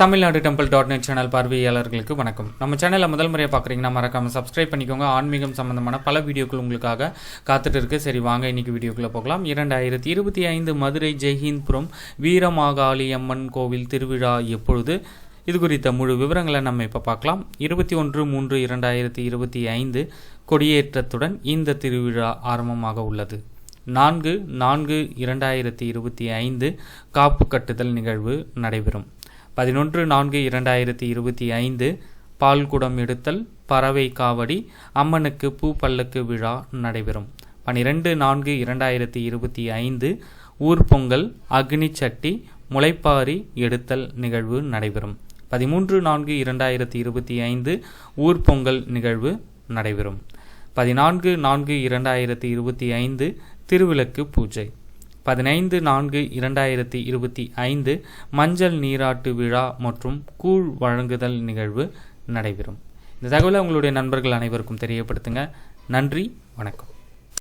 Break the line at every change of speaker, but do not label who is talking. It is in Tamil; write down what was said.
Tamil Nadu temple dot net channel பார்வையாளர்களுக்கு வணக்கம். நம்ம சேனலில் முதல் முறையாக பார்க்குறீங்கன்னா மறக்காமல் சப்ஸ்கிரைப் பண்ணிக்கோங்க. ஆன்மீகம் சம்பந்தமான பல வீடியோக்கள் உங்களுக்காக காத்துட்டு இருக்கு. சரி வாங்க இன்னைக்கு வீடியோக்குள்ளே போகலாம். இரண்டாயிரத்தி இருபத்தி ஐந்து மதுரை ஜெய்ஹிந்த்புரம் வீரமாகாளி அம்மன் கோவில் திருவிழா எப்பொழுது? இது குறித்த முழு விவரங்களை நம்ம இப்போ பார்க்கலாம் இருபத்தி ஒன்று மூன்று இரண்டாயிரத்தி இருபத்தி ஐந்து கொடியேற்றத்துடன் இந்த திருவிழா ஆரம்பமாக உள்ளது. நான்கு நான்கு இரண்டாயிரத்தி இருபத்தி ஐந்து காப்பு கட்டுதல் நிகழ்வு நடைபெறும். பதினொன்று நான்கு இரண்டாயிரத்தி இருபத்தி ஐந்து பால்குடம் எடுத்தல் பறவை காவடி அம்மனுக்கு பூ பல்லக்கு விழா நடைபெறும். பனிரெண்டு நான்கு இரண்டாயிரத்தி இருபத்தி ஐந்து ஊர்பொங்கல் அக்னி சட்டி முளைப்பாரி எடுத்தல் நிகழ்வு நடைபெறும். பதிமூன்று நான்கு இரண்டாயிரத்தி இருபத்தி ஐந்து ஊர் பொங்கல் நிகழ்வு நடைபெறும். பதினான்கு நான்கு இரண்டாயிரத்தி இருபத்தி ஐந்து திருவிளக்கு பூஜை. பதினைந்து நான்கு இரண்டாயிரத்தி இருபத்தி ஐந்து மஞ்சள் நீராட்டு விழா மற்றும் கூழ் வழங்குதல் நிகழ்வு நடைபெறும். இந்த தகவலை உங்களுடைய நண்பர்கள் அனைவருக்கும் தெரியப்படுத்துங்க. நன்றி வணக்கம்.